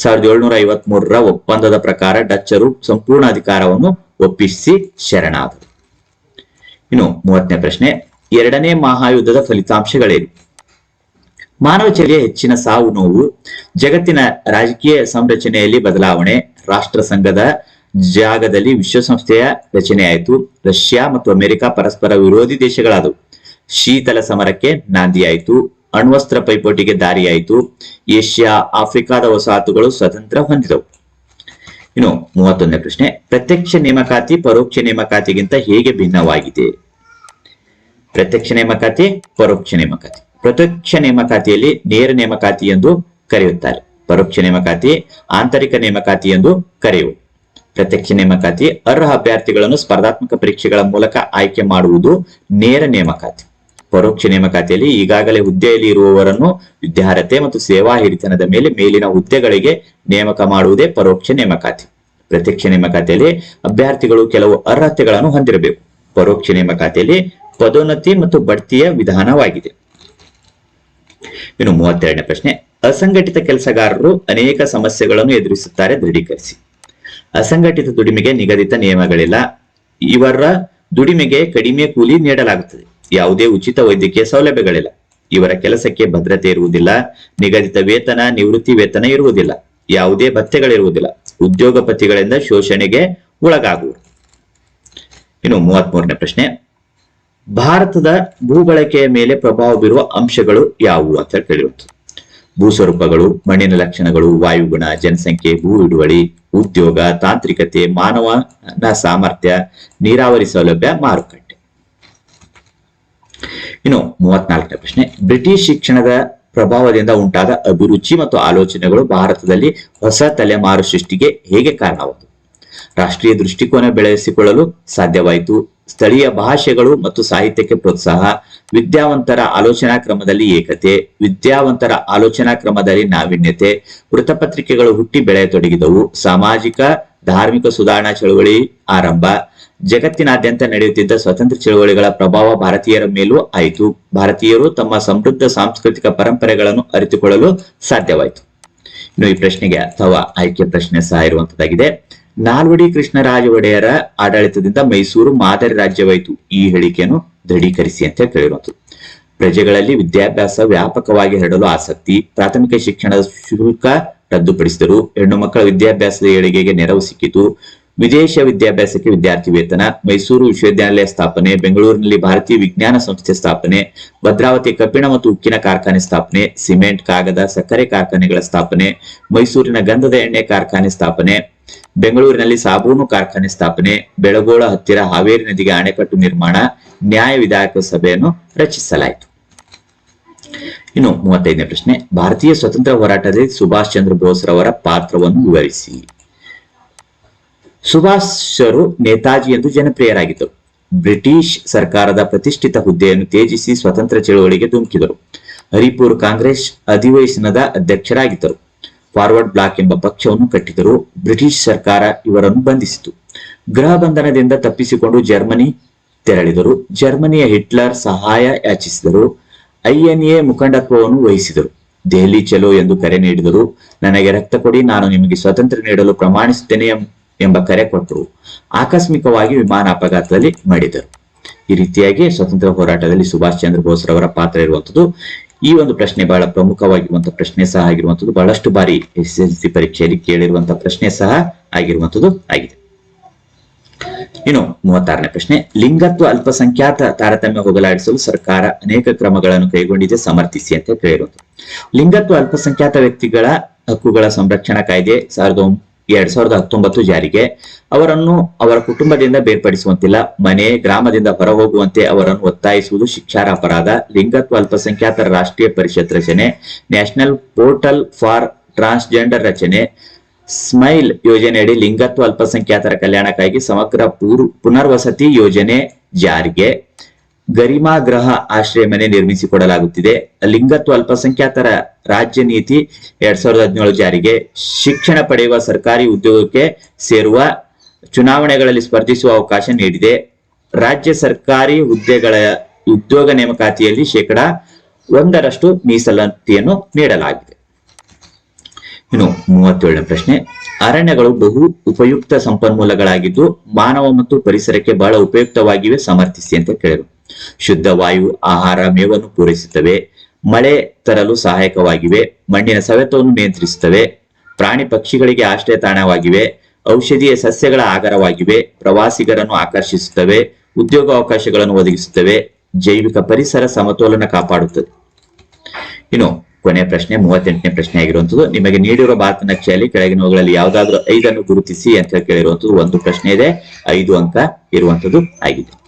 ಸಾವಿರದ ಏಳ್ನೂರ ಐವತ್ ಮೂರರ ಒಪ್ಪಂದದ ಪ್ರಕಾರ ಡಚ್ಚರು ಸಂಪೂರ್ಣ ಅಧಿಕಾರವನ್ನು ಒಪ್ಪಿಸಿ ಶರಣಾದರು. ಇನ್ನು ಮೂವತ್ತನೇ ಪ್ರಶ್ನೆ, ಎರಡನೇ ಮಹಾಯುದ್ಧದ ಫಲಿತಾಂಶಗಳೇನು? ಮಾನವ ಚರ್ಯೆಯ ಹೆಚ್ಚಿನ ಸಾವು ನೋವು, ಜಗತ್ತಿನ ರಾಜಕೀಯ ಸಂರಚನೆಯಲ್ಲಿ ಬದಲಾವಣೆ, ರಾಷ್ಟ್ರ ಸಂಘದ ಜಾಗದಲ್ಲಿ ವಿಶ್ವಸಂಸ್ಥೆಯ ರಚನೆಯಾಯಿತು, ರಷ್ಯಾ ಮತ್ತು ಅಮೆರಿಕ ಪರಸ್ಪರ ವಿರೋಧಿ ದೇಶಗಳಾದವು. ಶೀತಲ ಸಮರಕ್ಕೆ ನಾಂದಿಯಾಯಿತು ಅಣ್ವಸ್ತ್ರ ಪೈಪೋಟಿಗೆ ದಾರಿಯಾಯಿತು. ಏಷ್ಯಾ, ಆಫ್ರಿಕಾದ ವಸಾಹತುಗಳು ಸ್ವತಂತ್ರ ಹೊಂದಿದವು. ಇನ್ನು ಮೂವತ್ತೊಂದನೇ ಪ್ರಶ್ನೆ, ಪ್ರತ್ಯಕ್ಷ ನೇಮಕಾತಿ ಪರೋಕ್ಷ ನೇಮಕಾತಿಗಿಂತ ಹೇಗೆ ಭಿನ್ನವಾಗಿದೆ? ಪ್ರತ್ಯಕ್ಷ ನೇಮಕಾತಿ, ಪರೋಕ್ಷ ನೇಮಕಾತಿ. ಪ್ರತ್ಯಕ್ಷ ನೇಮಕಾತಿಯಲ್ಲಿ ನೇರ ನೇಮಕಾತಿ ಎಂದು ಕರೆಯುತ್ತಾರೆ. ಪರೋಕ್ಷ ನೇಮಕಾತಿ, ಆಂತರಿಕ ನೇಮಕಾತಿ ಎಂದು ಕರೆಯುವು. ಪ್ರತ್ಯಕ್ಷ ನೇಮಕಾತಿ, ಅರ್ಹ ಅಭ್ಯರ್ಥಿಗಳನ್ನು ಸ್ಪರ್ಧಾತ್ಮಕ ಪರೀಕ್ಷೆಗಳ ಮೂಲಕ ಆಯ್ಕೆ ಮಾಡುವುದು ನೇರ ನೇಮಕಾತಿ. ಪರೋಕ್ಷ ನೇಮಕಾತಿಯಲ್ಲಿ ಈಗಾಗಲೇ ಹುದ್ದೆಯಲ್ಲಿ ಇರುವವರನ್ನು ವಿದ್ಯಾರ್ಹತೆ ಮತ್ತು ಸೇವಾ ಹಿರಿತನದ ಮೇಲೆ ಮೇಲಿನ ಹುದ್ದೆಗಳಿಗೆ ನೇಮಕ ಮಾಡುವುದೇ ಪರೋಕ್ಷ ನೇಮಕಾತಿ. ಪ್ರತ್ಯಕ್ಷ ನೇಮಕಾತಿಯಲ್ಲಿ ಅಭ್ಯರ್ಥಿಗಳು ಕೆಲವು ಅರ್ಹತೆಗಳನ್ನು ಹೊಂದಿರಬೇಕು. ಪರೋಕ್ಷ ನೇಮಕಾತಿಯಲ್ಲಿ ಪದೋನ್ನತಿ ಮತ್ತು ಬಡ್ತಿಯ ವಿಧಾನವಾಗಿದೆ. ಇನ್ನು ಮೂವತ್ತೆರಡನೇ ಪ್ರಶ್ನೆ. ಅಸಂಘಟಿತ ಕೆಲಸಗಾರರು ಅನೇಕ ಸಮಸ್ಯೆಗಳನ್ನು ಎದುರಿಸುತ್ತಾರೆ ದೃಢೀಕರಿಸಿ. ಅಸಂಘಟಿತ ದುಡಿಮೆಗೆ ನಿಗದಿತ ನಿಯಮಗಳಿಲ್ಲ. ಇವರ ದುಡಿಮೆಗೆ ಕಡಿಮೆ ಕೂಲಿ ನೀಡಲಾಗುತ್ತದೆ. ಯಾವುದೇ ಉಚಿತ ವೈದ್ಯಕೀಯ ಸೌಲಭ್ಯಗಳಿಲ್ಲ. ಇವರ ಕೆಲಸಕ್ಕೆ ಭದ್ರತೆ ಇರುವುದಿಲ್ಲ, ನಿಗದಿತ ವೇತನ, ನಿವೃತ್ತಿ ವೇತನ ಇರುವುದಿಲ್ಲ, ಯಾವುದೇ ಭತ್ಯೆಗಳಿರುವುದಿಲ್ಲ. ಉದ್ಯೋಗಪತಿಗಳಿಂದ ಶೋಷಣೆಗೆ ಒಳಗಾಗುವುದು ಇನ್ನು ಮೂವತ್ತ್ ಮೂರನೇ ಪ್ರಶ್ನೆ. ಭಾರತದ ಭೂಬಳಕೆಯ ಮೇಲೆ ಪ್ರಭಾವ ಬೀರುವ ಅಂಶಗಳು ಯಾವುವು ಅಂತ ಕೇಳಿರುತ್ತದೆ ಭೂಸ್ವರೂಪಗಳು, ಮಣ್ಣಿನ ಲಕ್ಷಣಗಳು, ವಾಯುಗುಣ, ಜನಸಂಖ್ಯೆ, ಭೂ ಹಿಡುವಳಿ, ಉದ್ಯೋಗ, ತಾಂತ್ರಿಕತೆ ಮಾನವನ ಸಾಮರ್ಥ್ಯ, ನೀರಾವರಿ ಸೌಲಭ್ಯ, ಮಾರುಕಟ್ಟೆ. ಇನ್ನು ಮೂವತ್ನಾಲ್ಕನೇ ಪ್ರಶ್ನೆ, ಬ್ರಿಟಿಷ್ ಶಿಕ್ಷಣದ ಪ್ರಭಾವದಿಂದ ಉಂಟಾದ ಅಭಿರುಚಿ ಮತ್ತು ಆಲೋಚನೆಗಳು ಭಾರತದಲ್ಲಿ ಹೊಸ ತಲೆಮಾರು ಸೃಷ್ಟಿಗೆ ಹೇಗೆ ಕಾರಣವಾದವು? ರಾಷ್ಟ್ರೀಯ ದೃಷ್ಟಿಕೋನ ಬೆಳೆಸಿಕೊಳ್ಳಲು ಸಾಧ್ಯವಾಯಿತು. ಸ್ಥಳೀಯ ಭಾಷೆಗಳು ಮತ್ತು ಸಾಹಿತ್ಯಕ್ಕೆ ಪ್ರೋತ್ಸಾಹ, ವಿದ್ಯಾವಂತರ ಆಲೋಚನಾ ಕ್ರಮದಲ್ಲಿ ಏಕತೆ, ವಿದ್ಯಾವಂತರ ಆಲೋಚನಾ ಕ್ರಮದಲ್ಲಿ ನಾವೀನ್ಯತೆ, ವೃತ್ತಪತ್ರಿಕೆಗಳು ಹುಟ್ಟಿ ಬೆಳೆಯತೊಡಗಿದವು, ಸಾಮಾಜಿಕ, ಧಾರ್ಮಿಕ ಸುಧಾರಣಾ ಚಳುವಳಿ ಆರಂಭ ಜಗತ್ತಿನಾದ್ಯಂತ ನಡೆಯುತ್ತಿದ್ದ ಸ್ವತಂತ್ರ ಚಳವಳಿಗಳ ಪ್ರಭಾವ ಭಾರತೀಯರ ಮೇಲೂ ಆಯಿತು. ಭಾರತೀಯರು ತಮ್ಮ ಸಮೃದ್ಧ ಸಾಂಸ್ಕೃತಿಕ ಪರಂಪರೆಗಳನ್ನು ಅರಿತುಕೊಳ್ಳಲು ಸಾಧ್ಯವಾಯಿತು. ಇನ್ನು ಈ ಪ್ರಶ್ನೆಗೆ ಅಥವಾ ಆಯ್ಕೆ ಪ್ರಶ್ನೆ ಸಹ ಇರುವಂತದ್ದಾಗಿದೆ. ನಾಲ್ವಡಿ ಕೃಷ್ಣರಾಜ ಒಡೆಯರ ಆಡಳಿತದಿಂದ ಮೈಸೂರು ಮಾದರಿ ರಾಜ್ಯವಾಯಿತು. ಈ ಹೇಳಿಕೆಯನ್ನು ದೃಢೀಕರಿಸಿ ಅಂತ ಕೇಳಿರುವಂತದ್ದು ಪ್ರಜೆಗಳಲ್ಲಿ ವಿದ್ಯಾಭ್ಯಾಸ ವ್ಯಾಪಕವಾಗಿ ಹರಡಲು ಆಸಕ್ತಿ, ಪ್ರಾಥಮಿಕ ಶಿಕ್ಷಣದ ಶುಲ್ಕ ರದ್ದುಪಡಿಸಿದರು. ಹೆಣ್ಣು ಮಕ್ಕಳ ವಿದ್ಯಾಭ್ಯಾಸದ ಏಳಿಗೆಗೆ ನೆರವು ಸಿಕ್ಕಿತು. ವಿದೇಶ ವಿದ್ಯಾಭ್ಯಾಸಕ್ಕೆ ವಿದ್ಯಾರ್ಥಿ ವೇತನ, ಮೈಸೂರು ವಿಶ್ವವಿದ್ಯಾಲಯ ಸ್ಥಾಪನೆ, ಬೆಂಗಳೂರಿನಲ್ಲಿ ಭಾರತೀಯ ವಿಜ್ಞಾನ ಸಂಸ್ಥೆ ಸ್ಥಾಪನೆ, ಭದ್ರಾವತಿ ಕಬ್ಬಿಣ ಮತ್ತು ಉಕ್ಕಿನ ಕಾರ್ಖಾನೆ ಸ್ಥಾಪನೆ, ಸಿಮೆಂಟ್, ಕಾಗದ, ಸಕ್ಕರೆ ಕಾರ್ಖಾನೆಗಳ ಸ್ಥಾಪನೆ, ಮೈಸೂರಿನ ಗಂಧದ ಎಣ್ಣೆ ಕಾರ್ಖಾನೆ ಸ್ಥಾಪನೆ, ಬೆಂಗಳೂರಿನಲ್ಲಿ ಸಾಬೂನು ಕಾರ್ಖಾನೆ ಸ್ಥಾಪನೆ, ಬೆಳಗೋಳ ಹತ್ತಿರ ಹಾವೇರಿ ನದಿಗೆ ಅಣೆಕಟ್ಟು ನಿರ್ಮಾಣ, ನ್ಯಾಯ ವಿಧಾಯಕ ಸಭೆಯನ್ನು ರಚಿಸಲಾಯಿತು. ಇನ್ನು ಮೂವತ್ತೈದನೇ ಪ್ರಶ್ನೆ, ಭಾರತೀಯ ಸ್ವತಂತ್ರ ಹೋರಾಟದಲ್ಲಿ ಸುಭಾಷ್ ಚಂದ್ರ ಬೋಸ್ ರವರ ಪಾತ್ರವನ್ನು ವಿವರಿಸಿ. ಸುಭಾಷರು ನೇತಾಜಿ ಎಂದು ಜನಪ್ರಿಯರಾಗಿದ್ದರು. ಬ್ರಿಟಿಷ್ ಸರ್ಕಾರದ ಪ್ರತಿಷ್ಠಿತ ಹುದ್ದೆಯನ್ನು ತ್ಯಜಿಸಿ ಸ್ವತಂತ್ರ ಚಳುವಳಿಗೆ ಧುಮುಕಿದರು. ಹರಿಪುರ್ ಕಾಂಗ್ರೆಸ್ ಅಧಿವೇಶನದ ಅಧ್ಯಕ್ಷರಾಗಿದ್ದರು. ಫಾರ್ವರ್ಡ್ ಬ್ಲಾಕ್ ಎಂಬ ಪಕ್ಷವನ್ನು ಕಟ್ಟಿದರು ಬ್ರಿಟಿಷ್ ಸರ್ಕಾರ ಇವರನ್ನು ಬಂಧಿಸಿತು. ಗೃಹ ಬಂಧನದಿಂದ ತಪ್ಪಿಸಿಕೊಂಡು ಜರ್ಮನಿ ತೆರಳಿದರು. ಜರ್ಮನಿಯ ಹಿಟ್ಲರ್ ಸಹಾಯ ಯಾಚಿಸಿದರು. ಐಎನ್ಎ ಮುಖಂಡತ್ವವನ್ನು ವಹಿಸಿದರು. ದೆಹಲಿ ಚಲೋ ಎಂದು ಕರೆ ನೀಡಿದರು. ನನಗೆ ರಕ್ತ ಕೊಡಿ, ನಾನು ನಿಮಗೆ ಸ್ವಾತಂತ್ರ್ಯ ನೀಡಲು ಪ್ರಮಾಣಿಸುತ್ತೇನೆ ಎಂಬ ಕರೆ ಕೊಟ್ಟರು. ಆಕಸ್ಮಿಕವಾಗಿ ವಿಮಾನ ಅಪಘಾತದಲ್ಲಿ ಮಡಿದರು. ಈ ರೀತಿಯಾಗಿ ಸ್ವತಂತ್ರ ಹೋರಾಟದಲ್ಲಿ ಸುಭಾಷ್ ಚಂದ್ರ ಬೋಸ್ ರವರ ಪಾತ್ರ ಇರುವಂತದ್ದು ಈ ಒಂದು ಪ್ರಶ್ನೆ ಬಹಳ ಪ್ರಮುಖವಾಗಿರುವಂತಹ ಪ್ರಶ್ನೆ ಸಹ ಆಗಿರುವಂತದ್ದು ಬಹಳಷ್ಟು ಬಾರಿ ಎಸ್ ಎಲ್ ಸಿ ಪರೀಕ್ಷೆಯಲ್ಲಿ ಕೇಳಿರುವಂತಹ ಪ್ರಶ್ನೆ ಸಹ ಆಗಿರುವಂತದ್ದು ಆಗಿದೆ. ಇನ್ನು ಮೂವತ್ತಾರನೇ ಪ್ರಶ್ನೆ, ಲಿಂಗತ್ವ ಅಲ್ಪಸಂಖ್ಯಾತ ತಾರತಮ್ಯ ಹೋಗಲಾಡಿಸಲು ಸರ್ಕಾರ ಅನೇಕ ಕ್ರಮಗಳನ್ನು ಕೈಗೊಂಡಿದೆ, ಸಮರ್ಥಿಸಿ ಅಂತ ಕೇಳಿರುವಂತದ್ದು ಲಿಂಗತ್ವ ಅಲ್ಪಸಂಖ್ಯಾತ ವ್ಯಕ್ತಿಗಳ ಹಕ್ಕುಗಳ ಸಂರಕ್ಷಣಾ ಕಾಯ್ದೆ, ಸಾವಿರದ ಎರಡ್ ಸಾವಿರದ ಹತ್ತೊಂಬತ್ತು ಜಾರಿಗೆ. ಅವರನ್ನು ಅವರ ಕುಟುಂಬದಿಂದ ಬೇರ್ಪಡಿಸುವಂತಿಲ್ಲ. ಮನೆ, ಗ್ರಾಮದಿಂದ ಹೊರಹೋಗುವಂತೆ ಅವರನ್ನು ಒತ್ತಾಯಿಸುವುದು ಶಿಕ್ಷಾರ ಅಪರಾಧ ಲಿಂಗತ್ವ ಅಲ್ಪಸಂಖ್ಯಾತರ ರಾಷ್ಟ್ರೀಯ ಪರಿಷತ್ ರಚನೆ. ನ್ಯಾಷನಲ್ ಪೋರ್ಟಲ್ ಫಾರ್ ಟ್ರಾನ್ಸ್ಜೆಂಡರ್ ರಚನೆ. ಸ್ಮೈಲ್ ಯೋಜನೆಯಡಿ ಲಿಂಗತ್ವ ಅಲ್ಪಸಂಖ್ಯಾತರ ಕಲ್ಯಾಣಕ್ಕಾಗಿ ಸಮಗ್ರ ಪುನರ್ವಸತಿ ಯೋಜನೆ ಜಾರಿಗೆ. ಗರಿಮಾ ಗ್ರಹ ಆಶ್ರಯ ಮನೆ ನಿರ್ಮಿಸಿಕೊಡಲಾಗುತ್ತಿದೆ. ಲಿಂಗತ್ವ ಅಲ್ಪಸಂಖ್ಯಾತರ ರಾಜ್ಯ ನೀತಿ ಎರಡ್ ಸಾವಿರದ ಹದಿನೇಳು ಜಾರಿಗೆ ಶಿಕ್ಷಣ ಪಡೆಯುವ ಸರ್ಕಾರಿ ಉದ್ಯೋಗಕ್ಕೆ ಸೇರುವ ಚುನಾವಣೆಗಳಲ್ಲಿ ಸ್ಪರ್ಧಿಸುವ ಅವಕಾಶ ನೀಡಿದೆ. ರಾಜ್ಯ ಸರ್ಕಾರಿ ಹುದ್ದೆಗಳ ಉದ್ಯೋಗ ನೇಮಕಾತಿಯಲ್ಲಿ ಶೇಕಡ ಒಂದರಷ್ಟು ಮೀಸಲಾತಿಯನ್ನು ನೀಡಲಾಗಿದೆ. ಇನ್ನು ಮೂವತ್ತೇಳನೇ ಪ್ರಶ್ನೆ. ಅರಣ್ಯಗಳು ಬಹು ಉಪಯುಕ್ತ ಸಂಪನ್ಮೂಲಗಳಾಗಿದ್ದು ಮಾನವ ಮತ್ತು ಪರಿಸರಕ್ಕೆ ಬಹಳ ಉಪಯುಕ್ತವಾಗಿವೆ ಸಮರ್ಥಿಸಿ ಅಂತ ಕೇಳಿದರು. ಶುದ್ಧ ವಾಯು ಆಹಾರ ಮೇವನ್ನು ಪೂರೈಸುತ್ತವೆ. ಮಳೆ ತರಲು ಸಹಾಯಕವಾಗಿವೆ. ಮಣ್ಣಿನ ಸವೆತವನ್ನು ನಿಯಂತ್ರಿಸುತ್ತವೆ. ಪ್ರಾಣಿ ಪಕ್ಷಿಗಳಿಗೆ ಆಶ್ರಯ ತಾಣವಾಗಿವೆ. ಔಷಧೀಯ ಸಸ್ಯಗಳ ಆಗರವಾಗಿವೆ ಪ್ರವಾಸಿಗರನ್ನು ಆಕರ್ಷಿಸುತ್ತವೆ. ಉದ್ಯೋಗ ಅವಕಾಶಗಳನ್ನು ಒದಗಿಸುತ್ತವೆ. ಜೈವಿಕ ಪರಿಸರ ಸಮತೋಲನ ಕಾಪಾಡುತ್ತದೆ. ಇನ್ನು ಕೊನೆಯ ಪ್ರಶ್ನೆ, ಮೂವತ್ತೆಂಟನೇ ಪ್ರಶ್ನೆ ಆಗಿರುವಂತದ್ದು ನಿಮಗೆ ನೀಡಿರುವ ಭಾರತ ನಕ್ಷೆಯಲ್ಲಿ ಕೆಳಗಿನವುಗಳಲ್ಲಿ ಯಾವುದಾದ್ರೂ ಐದನ್ನು ಗುರುತಿಸಿ ಅಂತ ಕೇಳಿರುವಂತದ್ದು ಒಂದು ಪ್ರಶ್ನೆ ಇದೆ. ಐದು ಅಂಕ ಇರುವಂತದ್ದು ಆಗಿದೆ.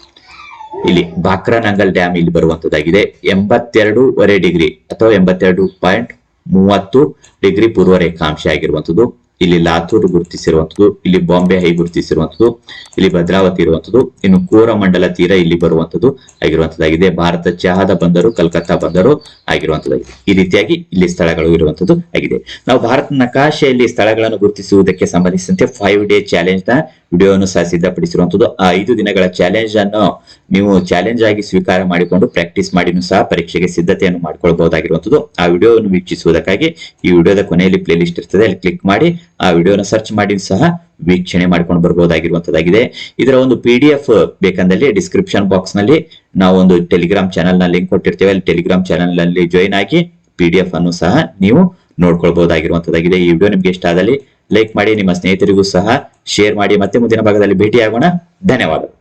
ಇಲ್ಲಿ ಬಾಕ್ರಾನಂಗಲ್ ಡ್ಯಾಮ್ ಇಲ್ಲಿ ಬರುವಂತದ್ದಾಗಿದೆ. ಎಂಬತ್ತೆರಡೂವರೆ ಡಿಗ್ರಿ ಅಥವಾ ಎಂಬತ್ತೆರಡು ಪಾಯಿಂಟ್ ಮೂವತ್ತು ಡಿಗ್ರಿ ಪೂರ್ವ ರೇಖಾಂಶ ಆಗಿರುವಂತದ್ದು. ಇಲ್ಲಿ ಲಾತೂರ್ ಗುರುತಿಸಿರುವಂತದ್ದು, ಇಲ್ಲಿ ಬಾಂಬೆ ಹೈ ಗುರುತಿಸಿರುವಂತದ್ದು, ಇಲ್ಲಿ ಭದ್ರಾವತಿ ಇರುವಂತದ್ದು, ಇನ್ನು ಕೋರಮಂಡಲ ತೀರ ಇಲ್ಲಿ ಬರುವಂತದ್ದು ಆಗಿರುವಂತದ್ದಾಗಿದೆ. ಭಾರತ ಚಹಾದ ಬಂದರು, ಕಲ್ಕತ್ತಾ ಬಂದರು ಆಗಿರುವಂತದ್ದಾಗಿದೆ. ಈ ರೀತಿಯಾಗಿ ಇಲ್ಲಿ ಸ್ಥಳಗಳು ಇರುವಂತದ್ದು ಆಗಿದೆ. ನಾವು ಭಾರತ ನಕಾಶೆಯಲ್ಲಿ ಸ್ಥಳಗಳನ್ನು ಗುರುತಿಸುವುದಕ್ಕೆ ಸಂಬಂಧಿಸಿದಂತೆ ಫೈವ್ ಡೇ ಚಾಲೆಂಜ್ನ ವಿಡಿಯೋವನ್ನು ಸಹ ಸಿದ್ಧಪಡಿಸಿರುವಂತದ್ದು. ಆ ಐದು ದಿನಗಳ ಚಾಲೆಂಜ್ ಅನ್ನು ನೀವು ಚಾಲೆಂಜ್ ಆಗಿ ಸ್ವೀಕಾರ ಮಾಡಿಕೊಂಡು ಪ್ರಾಕ್ಟೀಸ್ ಮಾಡಿನೂ ಸಹ ಪರೀಕ್ಷೆಗೆ ಸಿದ್ಧತೆಯನ್ನು ಮಾಡಿಕೊಳ್ಳಬಹುದಾಗಿರುವಂತದ್ದು ಆ ವಿಡಿಯೋವನ್ನು ವೀಕ್ಷಿಸುವುದಕ್ಕಾಗಿ ಈ ವಿಡಿಯೋದ ಕೊನೆಯಲ್ಲಿ ಪ್ಲೇಲಿಸ್ಟ್ ಇರ್ತದೆ, ಅಲ್ಲಿ ಕ್ಲಿಕ್ ಮಾಡಿ ಆ ವಿಡಿಯೋನ ಸರ್ಚ್ ಮಾಡಿ ಸಹ ವೀಕ್ಷಣೆ ಮಾಡ್ಕೊಂಡು ಬರ್ಬೋದಾಗಿರುವಂತದ್ದಾಗಿದೆ ಇದರ ಒಂದು ಪಿ ಡಿ ಎಫ್ ಬೇಕಂದಲ್ಲಿ ಡಿಸ್ಕ್ರಿಪ್ಷನ್ ಬಾಕ್ಸ್ನಲ್ಲಿ ನಾವು ಒಂದು ಟೆಲಿಗ್ರಾಮ್ ಚಾನಲ್ನ ಲಿಂಕ್ ಕೊಟ್ಟಿರ್ತೇವೆ. ಅಲ್ಲಿ ಟೆಲಿಗ್ರಾಮ್ ಚಾನಲ್ನಲ್ಲಿ ಜಾಯಿನ್ ಆಗಿ ಪಿ ಡಿ ಎಫ್ ಅನ್ನು ಸಹ ನೀವು ನೋಡ್ಕೊಳ್ಬಹುದಾಗಿರುವಂತದ್ದಾಗಿದೆ ಈ ವಿಡಿಯೋ ನಿಮ್ಗೆ ಇಷ್ಟ ಆದಲ್ಲಿ ಲೈಕ್ ಮಾಡಿ, ನಿಮ್ಮ ಸ್ನೇಹಿತರಿಗೂ ಸಹ ಶೇರ್ ಮಾಡಿ. ಮತ್ತೆ ಮುಂದಿನ ಭಾಗದಲ್ಲಿ ಭೇಟಿಯಾಗೋಣ. ಧನ್ಯವಾದಗಳು.